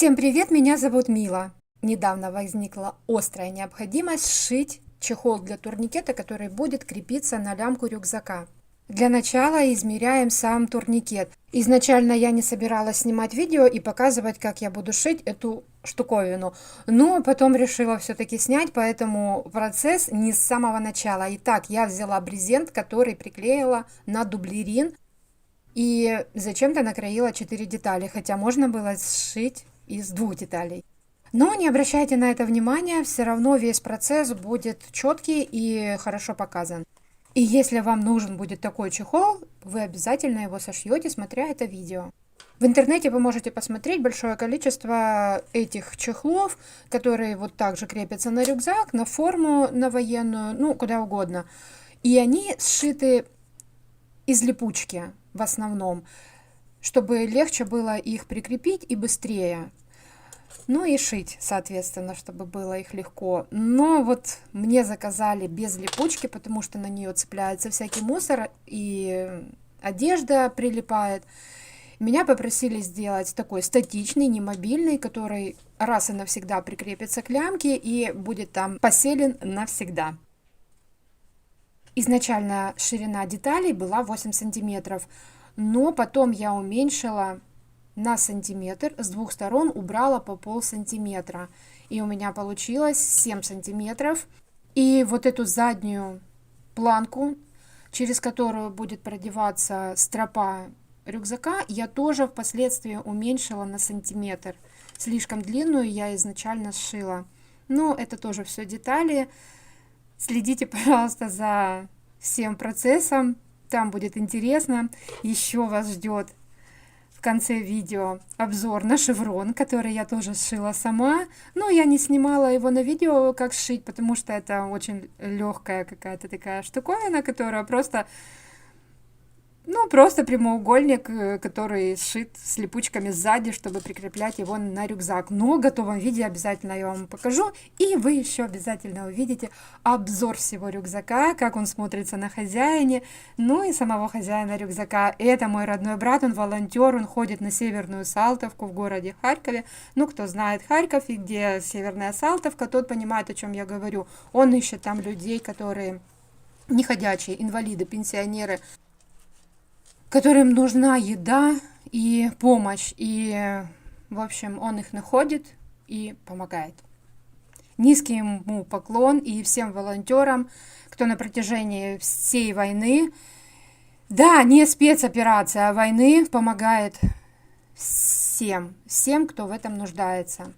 Всем привет, меня зовут Мила. Недавно возникла острая необходимость сшить чехол для турникета, который будет крепиться на лямку рюкзака. Для начала измеряем сам турникет. Изначально я не собиралась снимать видео и показывать, как я буду шить эту штуковину, но потом решила все-таки снять, поэтому процесс не с самого начала. Итак, я взяла брезент, который приклеила на дублерин и зачем-то накроила 4 детали, хотя можно было сшить из двух деталей. Но не обращайте на это внимания, все равно весь процесс будет четкий и хорошо показан. И если вам нужен будет такой чехол, вы обязательно его сошьете, смотря это видео. В интернете вы можете посмотреть большое количество этих чехлов, которые вот так же крепятся на рюкзак, на форму, на военную, ну, куда угодно. И они сшиты из липучки в основном, чтобы легче было их прикрепить и быстрее. Ну и шить, соответственно, чтобы было их легко. Но вот мне заказали без липучки, потому что на нее цепляется всякий мусор и одежда прилипает. Меня попросили сделать такой статичный, не мобильный, который раз и навсегда прикрепится к лямке и будет там поселен навсегда. Изначально ширина деталей была 8 сантиметров, но потом я уменьшила на сантиметр, с двух сторон убрала по пол сантиметра. И у меня получилось 7 сантиметров. И вот эту заднюю планку, через которую будет продеваться стропа рюкзака, я тоже впоследствии уменьшила на сантиметр. Слишком длинную я изначально сшила. Но это тоже все детали. Следите, пожалуйста, за всем процессом. Там будет интересно. Еще вас ждет в конце видео обзор на шеврон, который я тоже сшила сама. Но я не снимала его на видео, как сшить, потому что это очень легкая какая-то такая штуковина, которая просто ну, просто прямоугольник, э, который сшит с липучками сзади, чтобы прикреплять его на рюкзак. Но в готовом виде обязательно я вам покажу. И вы еще обязательно увидите обзор всего рюкзака, как он смотрится на хозяине, ну и самого хозяина рюкзака. Это мой родной брат, он волонтер, он ходит на Северную Салтовку в городе Харькове. Ну, кто знает Харьков и где Северная Салтовка, тот понимает, о чем я говорю. Он ищет там людей, которые неходячие, инвалиды, пенсионеры, которым нужна еда и помощь. И, в общем, он их находит и помогает. Низкий ему поклон и всем волонтерам, кто на протяжении всей войны, да, не спецоперация, а войны помогает всем, всем, кто в этом нуждается.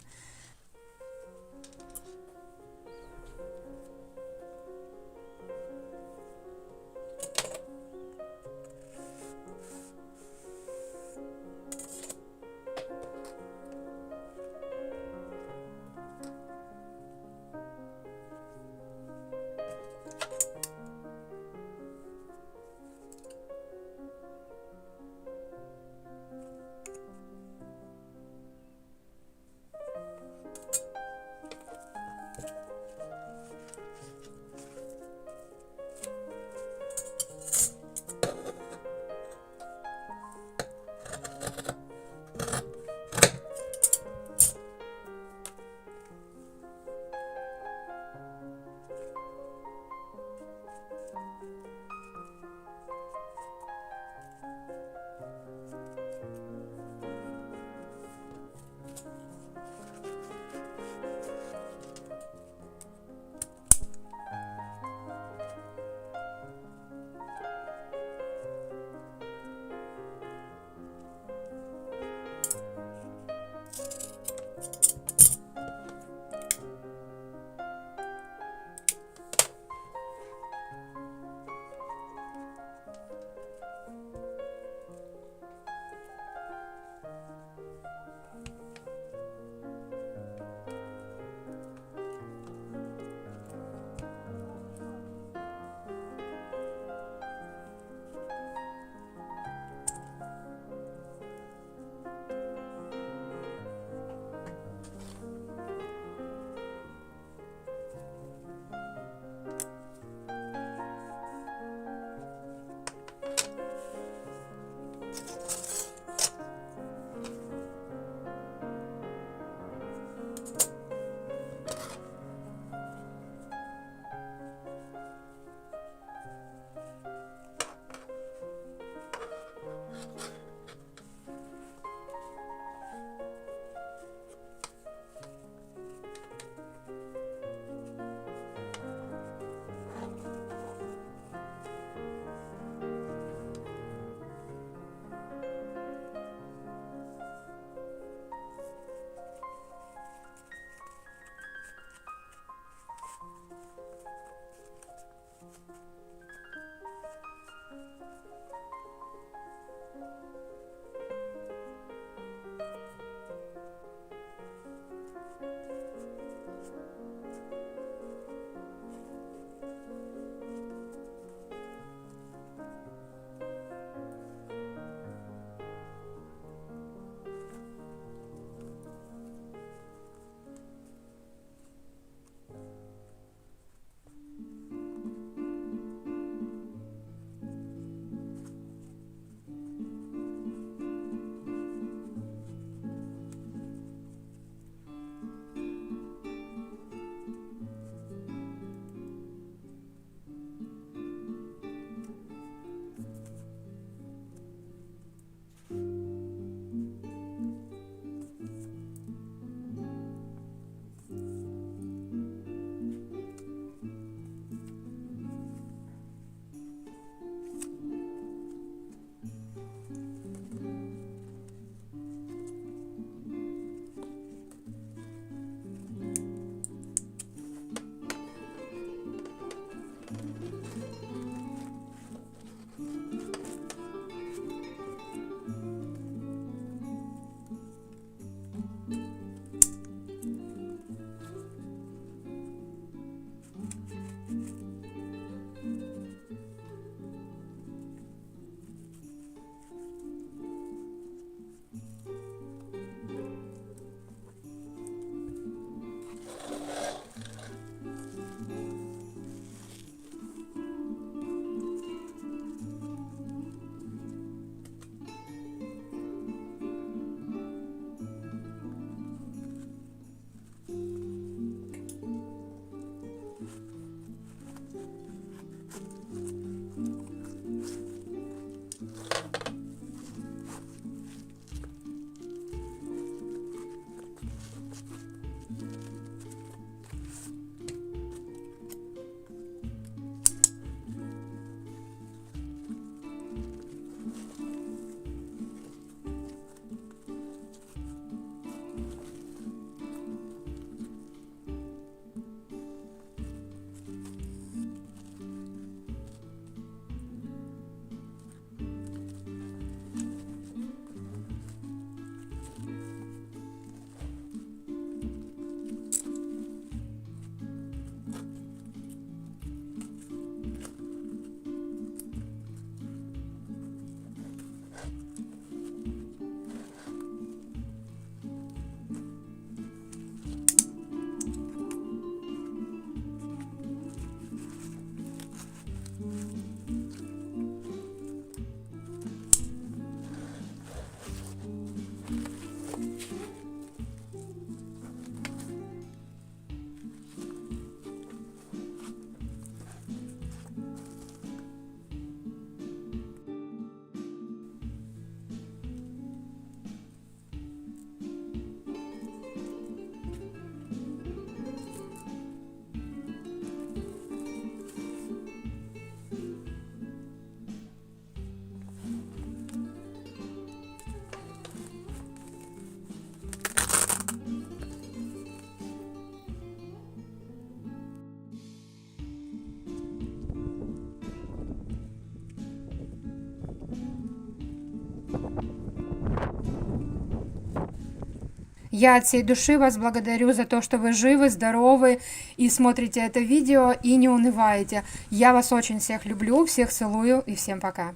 Я от всей души вас благодарю за то, что вы живы, здоровы и смотрите это видео и не унываете. Я вас очень всех люблю, всех целую и всем пока.